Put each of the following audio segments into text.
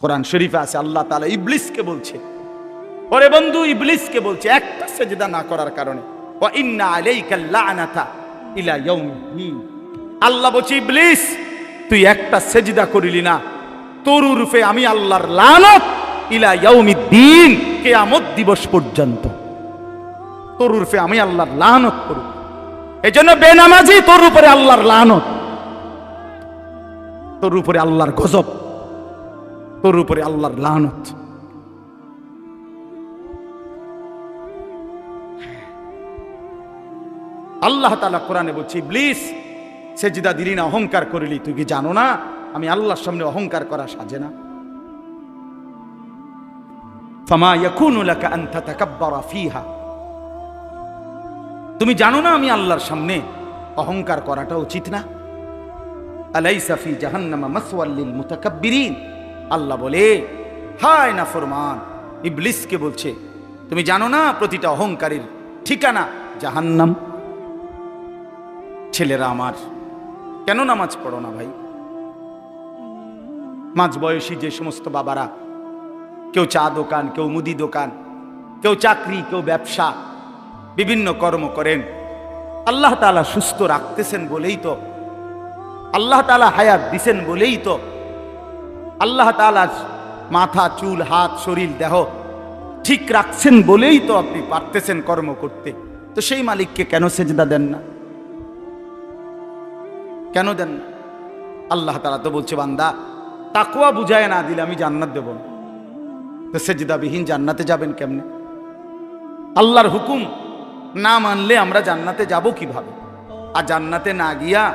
কোরআন শরীফে আছে, আল্লাহ তাআলা ইবলিসকে বলছে। ওরে বন্ধু, ইবলিসকে বলছে, একটা সেজদা না করার কারণে। আল্লাহ বলছে, ইবলিস, তুই একটা সেজদা করিলি না। তোর রূপে আমি আল্লাহর লানত ইলা ইয়াউমিদ্দিন, কিয়ামত দিবস পর্যন্ত। তোর রূপে আমি আল্লাহর লানত করব। এজন্য বেনামাজি তোর উপরে আল্লাহর লানত। তোর উপরে আল্লাহর গজব। তোর উপরে আল্লাহর লানত। আল্লাহ তালা কোরআনে বলছি ব্লিস সেজিদা দিলি না, অহংকার করিলি। তুই কি জানো না? আমি আল্লাহর সামনে অহংকার করা সাজে না। ফামা ইয়াকুনু লাকা আন তাতাকাব্বারা ফিহা। তুমি জানো না আমি আল্লাহর সামনে অহংকার করাটা উচিত না? আলাইসা ফি জাহান্নামা মাসওয়াল লিল মুতাকাব্বিরিন। আল্লাহ বলে, হায় না ফরমান, ইবলিসকে বলছে, তুমি জানো না প্রতিটা অহংকারীর ঠিকানা? জাহান্নাম। ছেলেরা আমার, কেন নামাজ পড়ো না ভাই? মাঝ বয়সী যে সমস্ত বাবারা, কেউ চা দোকান, কেউ মুদি দোকান, কেউ চাকরি, কেউ ব্যবসা, বিভিন্ন কর্ম করেন, আল্লাহ তালা সুস্থ রাখতেছেন বলেই তো, আল্লাহ তালা হায়াত দিছেন বলেই তো আল্লাহ তালা মাথা, চুল, হাত, শরীর, দেহ ঠিক রাখছেন বলেই তো আপনি পারতেছেন কর্ম করতে। তো সেই মালিককে কেন সেজদা দেন না? কেন দেন না? আল্লাহ তালা তো বলছে, বান্দা তাকুয়া বুঝায় না দিলে আমি জান্নাত দেব না। তো সেজদাবিহীন জান্নাতে যাবেন কেমনে? আল্লাহর হুকুম না মানলে আমরা জান্নাতে যাব কীভাবে? আর জান্নাতে না গিয়া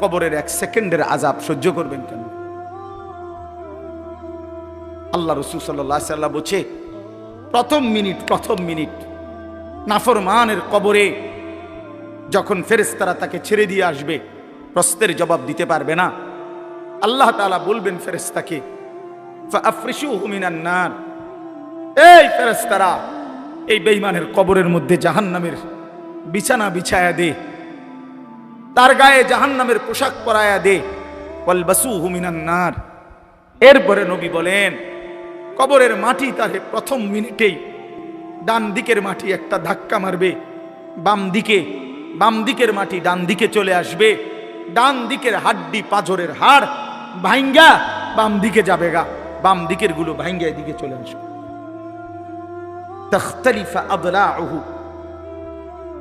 কবরের এক সেকেন্ডের আজাব সহ্য করবেন কেন আল্লাহ রসুল সাল্লাহ সাল্লাহ বলছে, প্রথম মিনিট প্রথম মিনিট নাফরমানের কবরে যখন ফেরেস্তারা তাকে ছেড়ে দিয়ে আসবে, প্রশ্নের জবাব দিতে পারবে না। আল্লাহ তাআলা বলবেন ফেরেস্তাকে নার। এই ফেরেস্তারা এই বেঈমানের কবরের মধ্যে জাহান্নামের বিছানা বিছায়া দে, তার গায়ে জাহান্নামের পোশাক পরায়া দে, ওয়ালবাসুহু মিনান নার। এরপরে নবী বলেন কবরের মাটি তারে প্রথম মিনিটেই। ডান দিকের মাটি একটা ধাক্কা মারবে। বাম দিকে, বাম দিকের মাটি ডান দিকে চলে আসবে। ডান দিকের হাড্ডি পাঁজরের হাড় ভাইঙ্গা, বাম দিকে যাবে গা। বাম দিকেরগুলো ভাইঙ্গা এদিকে চলে আসবে।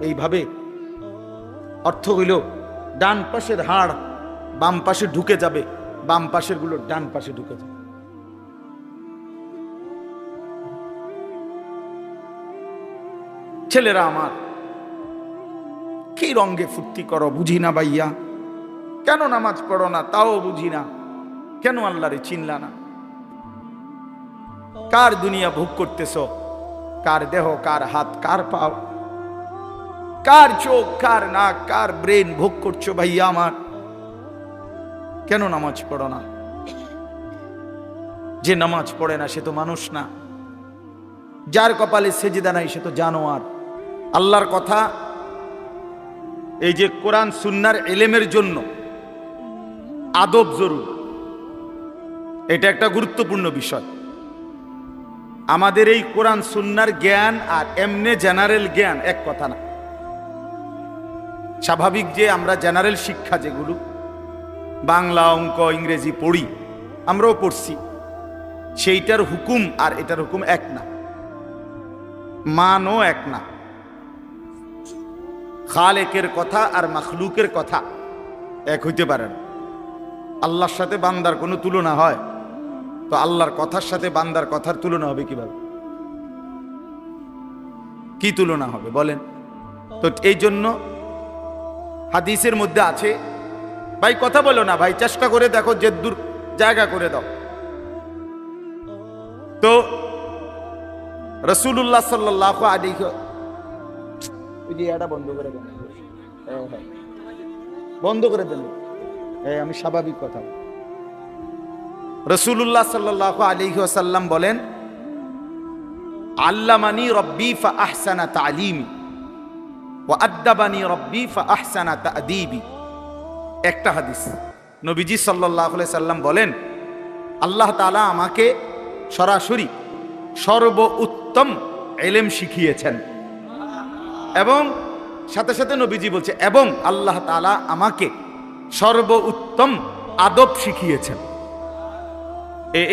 এইভাবে অর্থ হইল ডান পাশের হাড় বাম পাশে ঢুকে যাবে। বাম পাশেরগুলো ডান পাশে ঢুকে যাবে। ছেলেরা আমার, কি রঙ্গে ফুর্তি করো বুঝি না ভাইয়া? কেন নামাজ পড়ো না তাও বুঝি না? কেন আল্লাহরে চিনলা না? কার দুনিয়া ভোগ করতেছ? কার দেহ, কার হাত, কার পাও? কার চোখ, কার নাক, কার ব্রেন ভোগ করছ ভাইয়া আমার? কেন নামাজ পড়ো না? যে নামাজ পড়ে না সে তো মানুষ না। যার কপালে সেজিদা নাই সে তো জানোয়ার। আল্লাহর কথা, এই যে কোরআন সুন্নার এলেমের জন্য আদব জরুর। এটা একটা গুরুত্বপূর্ণ বিষয়। আমাদের এই কোরআন সুন্নার জ্ঞান আর এমনে জেনারেল জ্ঞান এক কথা না। স্বাভাবিক যে আমরা জেনারেল শিক্ষা যেগুলো, বাংলা অঙ্ক, ইংরেজি পড়ি, আমরাও পড়ছি। সেইটার হুকুম আর এটার হুকুম এক না। মানও এক না। খালেকের কথা আর মাখলুকের কথা এক হইতে পারে না। আল্লাহর সাথে বান্দার কোনো তুলনা হয়, তো আল্লাহর কথার সাথে বান্দার কথার তুলনা হবে কীভাবে? কি তুলনা হবে বলেন? তো এই জন্য হাদিসের মধ্যে আছে, ভাই কথা বলো না ভাই, চেষ্টা করে দেখো যে দূর জায়গা করে দাও। তো রসুল্লাহ সাল্লাহ আলী ওই যে বন্ধ করে দেন হ্যাঁ, হ্যাঁ। বন্ধ করে দেন আমি স্বাভাবিক কথা। রসুল্লাহ সাল্লাহ আলী সাল্লাম বলেন আল্লামানি রব্বি ফা আহসানা তালিমি ও আদ্দাবানি রব্বি ফা আহসানা তাদিবি। একটা হাদিস। নবীজি সাল্লাহ সাল্লাম বলেন আল্লাহ তালা আমাকে সরাসরি সর্ব উত্তম এলেম শিখিয়েছেন। এবং সাথে সাথে নবীজি বলছে, এবং আল্লাহ তালা আমাকে সর্ব উত্তম আদব শিখিয়েছেন।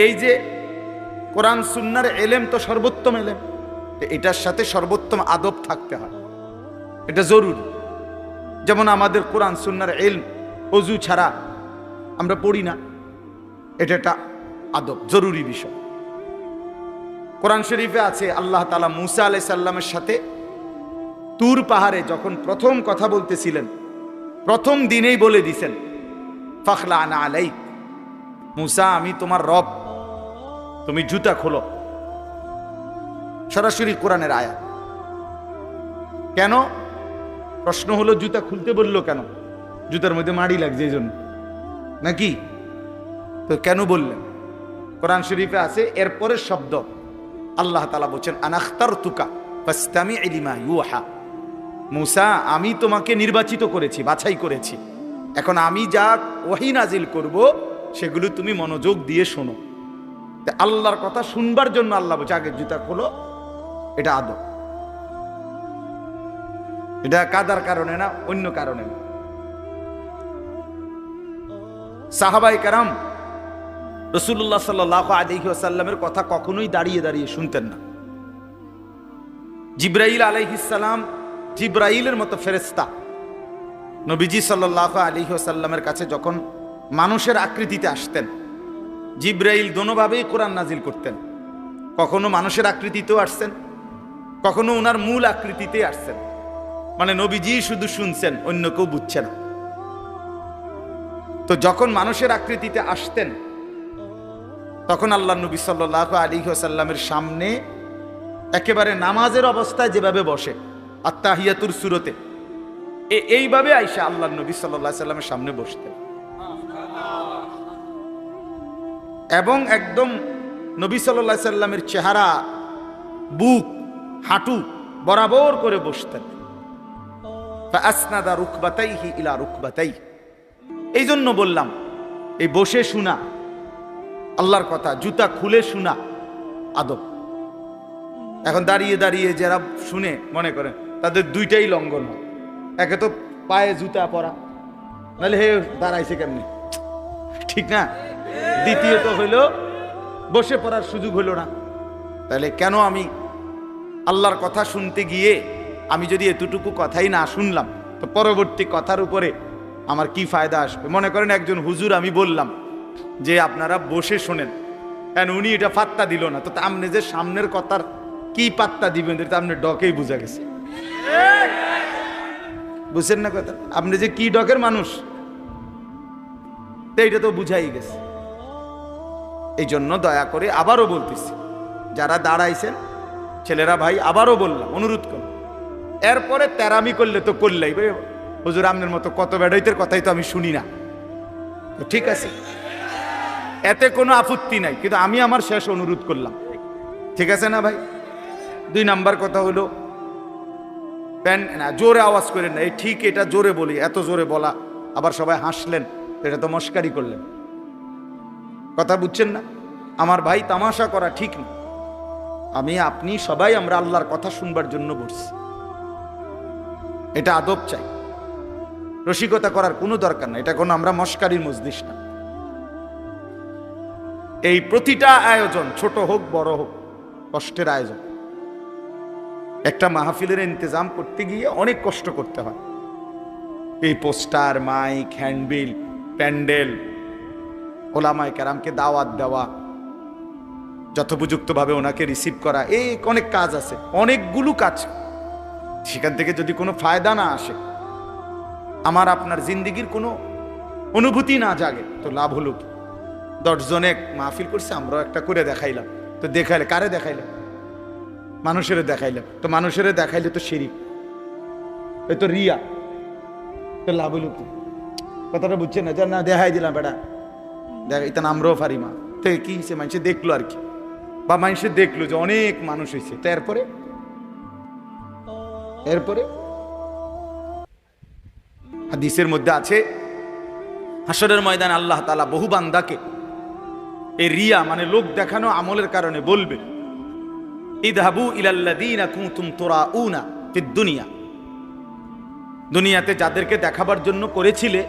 এই যে কোরআন সুন্নার এলেম তো সর্বোত্তম এলেম এটার সাথে সর্বোত্তম আদব থাকতে হয়। এটা জরুরি। যেমন আমাদের কোরআন সুন্নার এলম, অজু ছাড়া আমরা পড়ি না, এটা একটা আদব, জরুরি বিষয়। কোরআন শরীফে আছে, আল্লাহ তালা মুসা আলাই সাল্লামের সাথে তুর পাহাড়ে যখন প্রথম কথা বলতেছিলেন, প্রথম দিনেই বলে দিছেন, ফখলা আনা আলাই মুসা, আমি তোমার রব, তুমি জুতা খোলো। সরাসরি কোরআনের আয়া কেন? প্রশ্ন হলো, জুতা খুলতে বলল কেন? জুতার মধ্যে মাড়ি লাগছে এই জন্য নাকি? তো কেন বললেন? কোরআন শরীফে আছে, এরপরের শব্দ। আল্লাহ তালা বলছেন আনাখতার তুকা ফাস্তামি ইলিমা ইউহা। মুসা, আমি তোমাকে নির্বাচিত করেছি, বাছাই করেছি। এখন আমি যা ওহি নাজিল করব, সেগুলো তুমি মনোযোগ দিয়ে শোনো। আল্লাহর কথা শুনবার জন্য আল্লাহ বলছে, আগে জুতা খোলো, এটা আদব। এটা কাদার কারণে না, অন্য কারণে না। সাহাবাই কারাম রসুল্লাহ সাল্লাহ আলহি আসাল্লামের কথা কখনোই দাঁড়িয়ে দাঁড়িয়ে শুনতেন না। জিব্রাইল আলহিসাল্লাম জিব্রাইলের মতো ফেরেস্তা নবীজি সাল্লাহ আলহি আসাল্লামের কাছে যখন মানুষের আকৃতিতে আসতেন, জিব্রাইল দোনোভাবেই কোরআন নাজিল করতেন। কখনো মানুষের আকৃতিতেও আসছেন, কখনো ওনার মূল আকৃতিতে আসছেন। মানে নবীজি শুধু শুনছেন, অন্য কেউ বুঝছে না। তো যখন মানুষের আকৃতিতে আসতেন, তখন আল্লাহ নবী সাল্লাহ আলী সাল্লামের সামনে একেবারে নামাজের অবস্থায় যেভাবে বসে আত্মাহিয়াতুর সুরতে। এইভাবে আইসা আল্লাহ নবী সাল্লামের সামনে বসতেন। এবং একদম নবী সাল্লাহ সাল্লামের চেহারা, বুক, হাঁটু বরাবর করে বসতেন। আসনাদা রুকবাতাইহি ইলা রুকবাতাই। এই জন্য বললাম, এই বসে শোনা, আল্লাহর কথা, জুতা খুলে শোনা আদব। এখন দাঁড়িয়ে দাঁড়িয়ে যারা শুনে মনে করেন তাদের দুইটাই লঙ্ঘন হয়। একে তো পায়ে জুতা পরা, নাহলে হে দাঁড়াইছে কেমনি? ঠিক না? দ্বিতীয়ত হইল, বসে পড়ার সুযোগ হইল না। তাহলে কেন আমি আল্লাহর কথা শুনতে গিয়ে আমি যদি এতটুকু কথাই না শুনলাম, তো পরবর্তী কথার উপরে আমার কি ফায়দা আসবে? মনে করেন একজন হুজুর, আমি বললাম যে আপনারা বসে শোনেন। কেন উনি এটা পাত্তা দিল না? তো তা আপনি যে সামনের কথার কি পাত্তা দিবেন, এটা আপনি ডকেই বোঝা গেছে। বুঝছেন না কথা? আপনি যে কি ডকের মানুষ এইটা তো বুঝাই গেছে। এই জন্য দয়া করে আবারও বলতেছি, যারা দাঁড়াইছেন, ছেলেরা ভাই, আবারও বললাম, অনুরোধ করলাম। এরপরে তেরামি করলে তো করলেই হুজুর আমনের মতো কত বেড়াইতের কথাই তো আমি শুনি না। ঠিক আছে। এতে কোনো আপত্তি নাই, কিন্তু আমি আমার শেষ অনুরোধ করলাম। ঠিক আছে না ভাই? দুই নাম্বার কথা হলো প্যান না, জোরে আওয়াজ করেন না। এই ঠিক এটা জোরে বলি, এত জোরে বলা। আবার সবাই হাসলেন, এটা তো মস্কারি করলেন। কথা বুঝছেন না? আমার ভাই তামাশা করা ঠিক না। আমি, আপনি সবাই আমরা আল্লাহর কথা শুনবার জন্য বসছি। এটা আদব চাই। রসিকতা করার কোনো দরকার না এটা কোনো আমরা মস্কারির মজলিস না। এই প্রতিটা আয়োজন, ছোট হোক, বড় হোক, কষ্টের আয়োজন। একটা মাহফিলের ইন্তজাম করতে গিয়ে অনেক কষ্ট করতে হয়। এই পোস্টার, মাইক, হ্যান্ডবিল, প্যান্ডেল, ওলামায় ক্যারামকে দাওয়াত দেওয়া, যথোপযুক্তভাবে ওনাকে রিসিভ করা, এই অনেক কাজ আছে, অনেকগুলো কাজ। সেখান থেকে যদি কোনো ফায়দা না আসে, আমার আপনার জিন্দিগির কোনো অনুভূতি না জাগে, তো লাভ হলো কি? দশজনে মাহফিল করছে, আমরাও একটা করে দেখাইলাম। তো দেখাইলে, কারে দেখাইলাম মানুষের দেখাইলাম তো মানুষের দেখাইলে তো শিরিক এ তো রিয়া। তো লাভ হলো কি? কথাটা বুঝছেন না? যে না, দেখাই দিলাম বেটা। দেখ এটা আমরাও পারি মা তো কি হয়েছে মানুষে দেখল আর কি। বা মানুষে দেখল যে অনেক মানুষ হয়েছে তো এরপরে? এরপরে? হাদিসের মধ্যে আছে হাসরের ময়দানে আল্লাহ তালা বহু বান্দাকে এই রিয়া মানে লোক দেখানো আমলের কারণে বলবে ইদহাবু ইলাল্লাদিনা কুতুম তোরা উনা দুনিয়া। দুনিয়াতে যাদেরকে দেখাবার জন্য করেছিলে,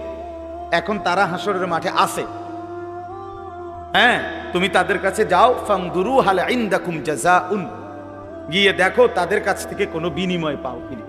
এখন তারা হাসরের মাঠে আসে হ্যাঁ তুমি তাদের কাছে যাও ফাংদুরু হাল জাজা উন গিয়ে দেখো তাদের কাছ থেকে কোনো বিনিময় পাও কিনা।